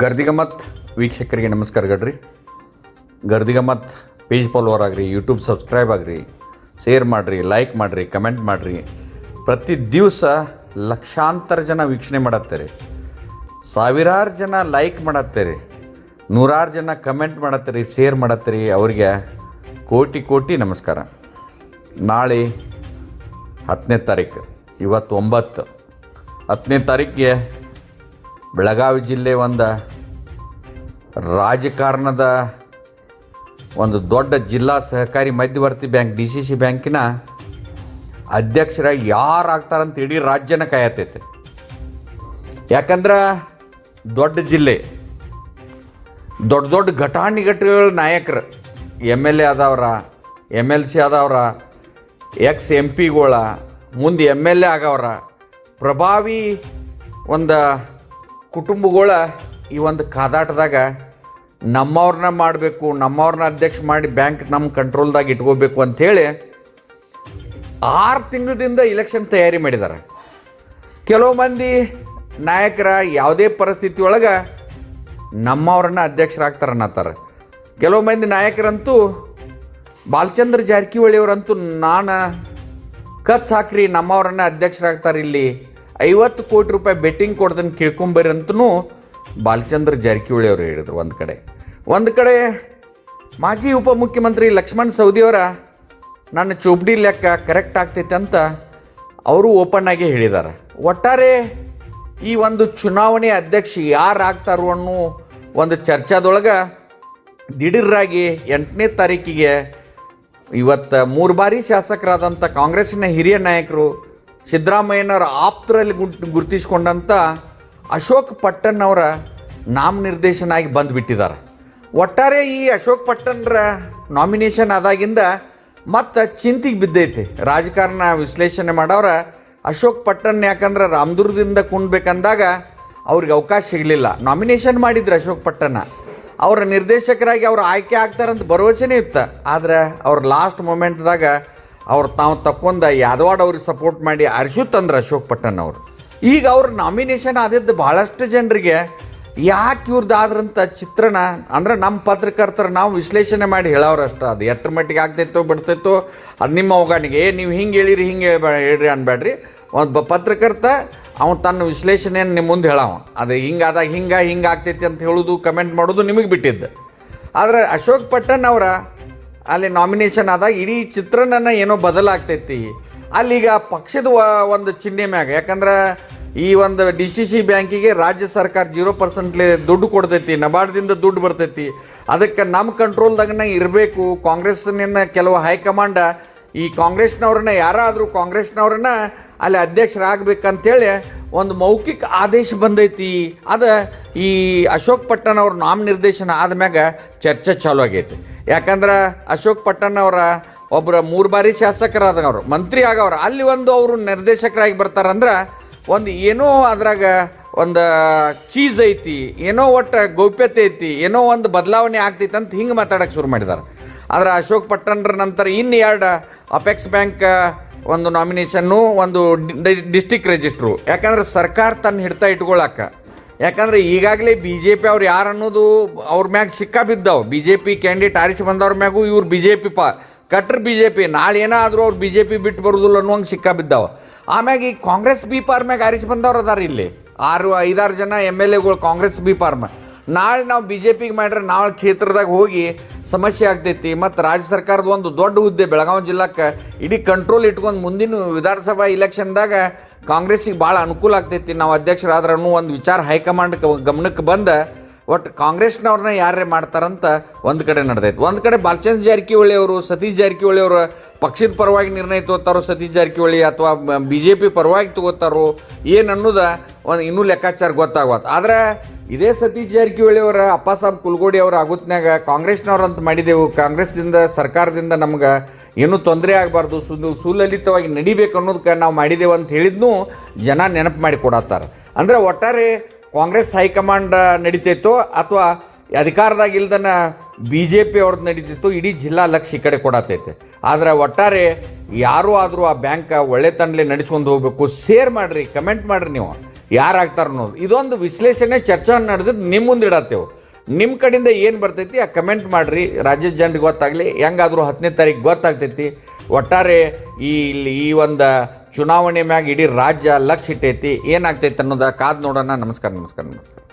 ಗರ್ದಿಗಮತ್ ವೀಕ್ಷಕರಿಗೆ ನಮಸ್ಕಾರ ಗಡ್ರಿ. ಗರ್ದಿಗಮತ್ ಪೇಜ್ ಫಾಲೋವರ್ ಆಗ್ರಿ ಯೂಟ್ಯೂಬ್ ಸಬ್ಸ್ಕ್ರೈಬ್ ಆಗ್ರಿ, ಶೇರ್ ಮಾಡಿರಿ ಲೈಕ್ ಮಾಡಿರಿ ಕಮೆಂಟ್ ಮಾಡಿರಿ. ಪ್ರತಿ ದಿವಸ ಲಕ್ಷಾಂತರ ಜನ ವೀಕ್ಷಣೆ ಮಾಡತ್ತೇರಿ. ಸಾವಿರಾರು ಜನ ಲೈಕ್ ಮಾಡತ್ತೇರಿ. ನೂರಾರು ಜನ ಕಮೆಂಟ್ ಮಾಡತ್ತೀರಿ ಶೇರ್ ಮಾಡತ್ತೀರಿ. ಅವ್ರಿಗೆ ಕೋಟಿ ಕೋಟಿ ನಮಸ್ಕಾರ. ನಾಳೆ ಹತ್ತನೇ ತಾರೀಕು ಇವತ್ತು ಒಂಬತ್ತು ಹತ್ತನೇ ತಾರೀಕಿಗೆ ಬೆಳಗಾವಿ ಜಿಲ್ಲೆ ಒಂದು ರಾಜಕಾರಣದ ಒಂದು ದೊಡ್ಡ ಜಿಲ್ಲಾ ಸಹಕಾರಿ ಮಧ್ಯವರ್ತಿ ಬ್ಯಾಂಕ್, ಡಿ ಸಿ ಸಿ ಬ್ಯಾಂಕಿನ ಅಧ್ಯಕ್ಷರಾಗಿ ಯಾರು ಆಗ್ತಾರಂತ ಇಡೀ ರಾಜ್ಯನ ಕಾಯತೈತೆ ಯಾಕಂದ್ರೆ ದೊಡ್ಡ ಜಿಲ್ಲೆ, ದೊಡ್ಡ ದೊಡ್ಡ ಘಟಾನುಘಟಿಗಳ ನಾಯಕರು, ಎಂ ಎಲ್ ಎ ಆದವ್ರ, ಎಂ ಎಲ್ ಸಿ ಆದವ್ರ, ಎಕ್ಸ್ ಎಂ ಪಿಗಳ, ಮುಂದೆ ಎಂ ಎಲ್ ಎ ಆಗವ್ರ, ಪ್ರಭಾವಿ ಒಂದು ಕುಟುಂಬಗಳ ಈ ಒಂದು ಕಾದಾಟದಾಗ ನಮ್ಮವ್ರನ್ನ ಮಾಡಬೇಕು, ನಮ್ಮವ್ರನ್ನ ಅಧ್ಯಕ್ಷ ಮಾಡಿ ಬ್ಯಾಂಕ್ ನಮ್ಮ ಕಂಟ್ರೋಲ್ದಾಗ ಇಟ್ಕೋಬೇಕು ಅಂಥೇಳಿ ಆರು ತಿಂಗಳದಿಂದ ಇಲೆಕ್ಷನ್ ತಯಾರಿ ಮಾಡಿದ್ದಾರೆ ಕೆಲವು ಮಂದಿ ನಾಯಕರ ಯಾವುದೇ ಪರಿಸ್ಥಿತಿ ಒಳಗೆ ನಮ್ಮವ್ರನ್ನ ಅಧ್ಯಕ್ಷರಾಗ್ತಾರೆ ಅನ್ನತ್ತಾರೆ. ಕೆಲವು ಮಂದಿ ನಾಯಕರಂತೂ ಬಾಲಚಂದ್ರ ಜಾರಕಿಹೊಳಿಯವರಂತೂ ನಾನು ಕಚ್ ಹಾಕ್ರಿ, ನಮ್ಮವ್ರನ್ನ ಅಧ್ಯಕ್ಷರಾಗ್ತಾರೆ ಇಲ್ಲಿ ಐವತ್ತು ಕೋಟಿ ರೂಪಾಯಿ ಬೆಟ್ಟಿಂಗ್ ಕೊಡ್ದನ್ನು ಕೇಳ್ಕೊಂಬರ್ರಿ ಅಂತೂ ಬಾಲಚಂದ್ರ ಜಾರಕಿಹೊಳಿ ಅವರು ಹೇಳಿದರು ಒಂದು ಕಡೆ. ಒಂದು ಕಡೆ ಮಾಜಿ ಉಪಮುಖ್ಯಮಂತ್ರಿ ಲಕ್ಷ್ಮಣ್ ಸವದಿಯವರ ನನ್ನ ಚೋಪಡಿ ಲೆಕ್ಕ ಕರೆಕ್ಟ್ ಆಗ್ತೈತೆ ಅಂತ ಅವರು ಓಪನ್ ಆಗಿ ಹೇಳಿದ್ದಾರೆ ಒಟ್ಟಾರೆ ಈ ಒಂದು ಚುನಾವಣೆ ಅಧ್ಯಕ್ಷ ಯಾರು ಆಗ್ತಾರೋ ಅನ್ನೋ ಒಂದು ಚರ್ಚಾದೊಳಗೆ ದಿಢೀರಾಗಿ ಎಂಟನೇ ತಾರೀಕಿಗೆ ಇವತ್ತು ಮೂರು ಬಾರಿ ಶಾಸಕರಾದಂಥ ಕಾಂಗ್ರೆಸ್ಸಿನ ಹಿರಿಯ ನಾಯಕರು ಸಿದ್ದರಾಮಯ್ಯನವರ ಆಪ್ತರಲ್ಲಿ ಗುರುತಿಸಿಕೊಂಡಂಥ ಅಶೋಕ್ ಪಟ್ಟಣ್ ಅವರ ನಾಮನಿರ್ದೇಶನ ಆಗಿ ಬಂದುಬಿಟ್ಟಿದ್ದಾರೆ. ಒಟ್ಟಾರೆ ಈ ಅಶೋಕ್ ಪಟ್ಟಣ್ರ ನಾಮಿನೇಷನ್ ಆದಾಗಿಂದ ಮತ್ತು ಚಿಂತೆಗೆ ಬಿದ್ದೈತಿ. ರಾಜಕಾರಣ ವಿಶ್ಲೇಷಣೆ ಮಾಡೋರ ಅಶೋಕ್ ಪಟ್ಟಣ್ ಯಾಕಂದ್ರೆ ರಾಮದುರ್ಗದಿಂದ ಕುಣ್ಬೇಕಂದಾಗ ಅವ್ರಿಗೆ ಅವಕಾಶ ಸಿಗಲಿಲ್ಲ. ನಾಮಿನೇಷನ್ ಮಾಡಿದ್ರು ಅಶೋಕ್ ಪಟ್ಟಣ ಅವರ ನಿರ್ದೇಶಕರಾಗಿ ಅವ್ರು ಆಯ್ಕೆ ಆಗ್ತಾರಂತ ಭರವಸೆನೇ ಇತ್ತು. ಆದರೆ ಅವ್ರ ಲಾಸ್ಟ್ ಮೂಮೆಂಟ್ದಾಗ ಅವ್ರು ತಾವು ತಕ್ಕೊಂಡ ಯಾದವಾಡ್ ಅವ್ರಿಗೆ ಸಪೋರ್ಟ್ ಮಾಡಿ ಅರ್ಶುತ್ತಂದ್ರೆ ಅಶೋಕ್ ಪಟ್ಟಣ್ ಅವರು. ಈಗ ಅವ್ರ ನಾಮಿನೇಷನ್ ಆದಿದ್ದು ಭಾಳಷ್ಟು ಜನರಿಗೆ ಯಾಕೆ ಇವ್ರದ್ದು ಆದ್ರಂತ ಚಿತ್ರಣ ಅಂದ್ರೆ ನಮ್ಮ ಪತ್ರಕರ್ತರು ನಾವು ವಿಶ್ಲೇಷಣೆ ಮಾಡಿ ಹೇಳೋರು ಅಷ್ಟ. ಅದು ಎಷ್ಟರ ಮಟ್ಟಿಗೆ ಆಗ್ತೈತೋ ಬಿಡ್ತೈತೋ, ಅದು ನಿಮ್ಮ ಅವಗಾಣಿಗೆ, ಏ ನೀವು ಹಿಂಗೆ ಹೇಳಿರಿ, ಹಿಂಗೆ ಹೇಳ್ರಿ ಅನ್ಬೇಡ್ರಿ ಒಬ್ಬ ಪತ್ರಕರ್ತ ಅವನು ತನ್ನ ವಿಶ್ಲೇಷಣೆಯನ್ನು ನಿಮ್ಮ ಮುಂದೆ ಹೇಳವ. ಅದು ಹಿಂಗಾದಾಗ ಹಿಂಗೆ ಹಿಂಗೆ ಆಗ್ತೈತಿ ಅಂತ ಹೇಳೋದು ಕಮೆಂಟ್ ಮಾಡೋದು ನಿಮಗೆ ಬಿಟ್ಟಿದ್ದು. ಆದರೆ ಅಶೋಕ್ ಪಟ್ಟಣ್ ಅವರ ಅಲ್ಲಿ ನಾಮಿನೇಷನ್ ಆದಾಗ ಇಡೀ ಚಿತ್ರಣನ ಏನೋ ಬದಲಾಗ್ತೈತಿ. ಅಲ್ಲಿಗ ಪಕ್ಷದ ಒಂದು ಚಿಹ್ನೆ ಮ್ಯಾಗ, ಯಾಕಂದ್ರೆ ಈ ಒಂದು ಡಿ ಸಿ ಸಿ ಬ್ಯಾಂಕಿಗೆ ರಾಜ್ಯ ಸರ್ಕಾರ ಜೀರೋ ಪರ್ಸೆಂಟ್ಲೆ ದುಡ್ಡು ಕೊಡ್ತೈತಿ ನಬಾರ್ಡ್ದಿಂದ ದುಡ್ಡು ಬರ್ತೈತಿ. ಅದಕ್ಕೆ ನಮ್ಮ ಕಂಟ್ರೋಲ್ದಾಗನ ಇರಬೇಕು ಕಾಂಗ್ರೆಸ್ನಿಂದ ಕೆಲವು ಹೈಕಮಾಂಡ, ಈ ಕಾಂಗ್ರೆಸ್ನವ್ರನ್ನ ಯಾರಾದರೂ ಕಾಂಗ್ರೆಸ್ನವ್ರನ್ನ ಅಲ್ಲಿ ಅಧ್ಯಕ್ಷರಾಗಬೇಕಂತೇಳಿ ಒಂದು ಮೌಖಿಕ ಆದೇಶ ಬಂದೈತಿ. ಅದು ಈ ಅಶೋಕ್ ಪಟ್ಟಣ್ ಅವ್ರ ಆದ ಮ್ಯಾಗ ಚರ್ಚೆ ಚಾಲು ಆಗೈತಿ ಯಾಕಂದ್ರೆ ಅಶೋಕ್ ಪಟ್ಟಣ್ಣ ಅವರ ಒಬ್ಬರ ಮೂರು ಬಾರಿ ಶಾಸಕರಾದವರು, ಮಂತ್ರಿ ಆಗವ್ರು. ಅಲ್ಲಿ ಒಂದು ಅವರು ನಿರ್ದೇಶಕರಾಗಿ ಬರ್ತಾರಂದ್ರೆ ಒಂದು ಏನೋ ಅದ್ರಾಗ ಒಂದು ಚೀಸ್ ಐತಿ, ಏನೋ ಒಟ್ಟು ಗೌಪ್ಯತೆ ಐತಿ, ಏನೋ ಒಂದು ಬದಲಾವಣೆ ಆಗ್ತೈತೆ ಅಂತ ಹಿಂಗೆ ಮಾತಾಡಕ್ಕೆ ಶುರು ಮಾಡಿದ್ದಾರೆ ಆದರೆ ಅಶೋಕ್ ಪಟ್ಟಣ್ರ ನಂತರ ಇನ್ನು ಎರಡು ಅಪೆಕ್ಸ್ ಬ್ಯಾಂಕ್ ಒಂದು ನಾಮಿನೇಷನ್ನು ಒಂದು ಡಿಸ್ಟಿಕ್ ರಿಜಿಸ್ಟ್ರು ಯಾಕಂದ್ರೆ ಸರ್ಕಾರ ತನ್ನ ಹಿಡ್ತಾ ಇಟ್ಕೊಳಕ್ಕ ಯಾಕಂದ್ರೆ ಈಗಾಗಲೇ ಬಿ ಜೆ ಪಿ ಅವ್ರು ಯಾರು ಅನ್ನೋದು ಅವ್ರ ಮ್ಯಾಗ ಸಿಕ್ಕ ಬಿದ್ದಾವ್. ಬಿ ಜೆ ಪಿ ಕ್ಯಾಂಡಿಡೇಟ್ ಆರಿಸಿ ಬಂದವ್ರ ಮ್ಯಾಗೂ ಇವ್ರು ಬಿ ಜೆ ಪಿ ಪಾ ಕಟ್ರ್ ಬಿ ಜೆ ಪಿ ನಾಳೆ ಏನಾದರೂ ಅವ್ರು ಬಿ ಜೆ ಪಿ ಬಿಟ್ಟು ಬರೋದಿಲ್ಲ ಅನ್ನುವಂಗೆ ಸಿಕ್ಕ ಬಿದ್ದಾವ. ಆಮ್ಯಾಗ ಈ ಕಾಂಗ್ರೆಸ್ ಬಿ ಪಾರ್ ಮ್ಯಾಗ ಆರಿಸಿ ಬಂದವ್ರು ಅದಾರ ಇಲ್ಲಿ. ಆರು, ಐದಾರು ಜನ ಎಂ ಎಲ್ ಎಗಳು ಕಾಂಗ್ರೆಸ್ ಬಿ ಪಾರ್ಮ ನಾಳೆ ನಾವು ಬಿ ಜೆ ಪಿಗೆ ಮಾಡ್ರೆ ನಾಳೆ ಕ್ಷೇತ್ರದಾಗ ಹೋಗಿ ಸಮಸ್ಯೆ ಆಗ್ತೈತಿ. ಮತ್ತು ರಾಜ್ಯ ಸರ್ಕಾರದ ಒಂದು ದೊಡ್ಡ ಹುದ್ದೆ ಬೆಳಗಾವಿ ಜಿಲ್ಲಾಕ್ಕೆ ಇಡೀ ಕಂಟ್ರೋಲ್ ಇಟ್ಕೊಂಡು ಮುಂದಿನ ವಿಧಾನಸಭಾ ಇಲೆಕ್ಷನ್ದಾಗ ಕಾಂಗ್ರೆಸ್ಸಿಗೆ ಭಾಳ ಅನುಕೂಲ ಆಗ್ತೈತಿ. ನಾವು ಅಧ್ಯಕ್ಷರಾದ್ರೆ ಒಂದು ವಿಚಾರ ಹೈಕಮಾಂಡ್ ಗಮನಕ್ಕೆ ಬಂದ ಒಟ್ಟು ಕಾಂಗ್ರೆಸ್ನವ್ರನ್ನ ಯಾರೇ ಮಾಡ್ತಾರಂತ ಒಂದು ಕಡೆ ನಡೆದೈತೆ. ಒಂದು ಕಡೆ ಬಾಲಚಂದ್ರ ಜಾರಕಿಹೊಳಿ ಅವರು, ಸತೀಶ್ ಜಾರಕಿಹೊಳಿ ಅವರು ಪಕ್ಷದ ಪರವಾಗಿ ನಿರ್ಣಯ ತಗೋತಾರೋ, ಸತೀಶ್ ಜಾರಕಿಹೊಳಿ ಅಥವಾ ಬಿ ಜೆ ಪಿ ಪರವಾಗಿ ತಗೋತಾರೋ, ಏನು ಅನ್ನೋದ ಒಂದು ಇನ್ನೂ ಲೆಕ್ಕಾಚಾರ ಗೊತ್ತಾಗತ್ತೆ ಆದರೆ ಇದೇ ಸತೀಶ್ ಜಾರಕಿಹೊಳಿ ಅವರ ಅಪ್ಪ ಸಾಬ್ ಕುಲ್ಗೋಡಿ ಅವರ ಕಾಂಗ್ರೆಸ್ನವ್ರು ಅಂತ ಮಾಡಿದೆವು. ಕಾಂಗ್ರೆಸ್ದಿಂದ, ಸರ್ಕಾರದಿಂದ ನಮ್ಗೆ ಏನೂ ತೊಂದರೆ ಆಗಬಾರ್ದು. ಸು ಸುಲಲಿತವಾಗಿ ನಡಿಬೇಕು ಅನ್ನೋದಕ್ಕೆ ನಾವು ಮಾಡಿದೆವು ಅಂತ ಹೇಳಿದ್ನೂ ಜನ ನೆನಪು ಮಾಡಿ ಕೊಡತ್ತಾರೆ. ಅಂದರೆ ಒಟ್ಟಾರೆ ಕಾಂಗ್ರೆಸ್ ಹೈಕಮಾಂಡ್ ನಡೀತೈತೋ ಅಥವಾ ಅಧಿಕಾರದಾಗ ಇಲ್ದನ ಬಿ ಜೆ ಪಿ ಅವ್ರದ್ದು ನಡೀತಿತ್ತು, ಇಡೀ ಜಿಲ್ಲಾ ಲಕ್ಷ ಈ ಕಡೆ ಕೊಡತೈತೆ. ಆದರೆ ಒಟ್ಟಾರೆ ಯಾರೂ ಆದರೂ ಆ ಬ್ಯಾಂಕ್ ಒಳ್ಳೆ ತಂಡಲಿ ನಡೆಸ್ಕೊಂಡು ಹೋಗ್ಬೇಕು, ಶೇರ್ ಮಾಡಿರಿ, ಕಮೆಂಟ್ ಮಾಡಿರಿ ನೀವು. ಯಾರಾಗ್ತಾರೆ ಅನ್ನೋದು. ಇದೊಂದು ವಿಶ್ಲೇಷಣೆ ಚರ್ಚೆ ನಡೆದಿದ್ದು ನಿಮ್ಮ ಮುಂದೆ ಇಡತ್ತೇವೆ ನಿಮ್ಮ ಕಡೆಯಿಂದ ಏನು ಬರ್ತೈತಿ, ಆ ಕಮೆಂಟ್ ಮಾಡಿರಿ. ರಾಜ್ಯದ ಜನರಿಗೆ ಗೊತ್ತಾಗಲಿ, ಹೆಂಗಾದರೂ ಹತ್ತನೇ ತಾರೀಕು ಗೊತ್ತಾಗ್ತೈತಿ. ಒಟ್ಟಾರೆ ಈ ಇಲ್ಲಿ ಈ ಒಂದು ಚುನಾವಣೆ ಮ್ಯಾಗ ಇಡೀ ರಾಜ್ಯ ಲಕ್ಷ ಇಟ್ಟೈತಿ ಏನಾಗ್ತೈತೆ ಅನ್ನೋದ ಕಾದು ನೋಡೋಣ. ನಮಸ್ಕಾರ ನಮಸ್ಕಾರ ನಮಸ್ಕಾರ.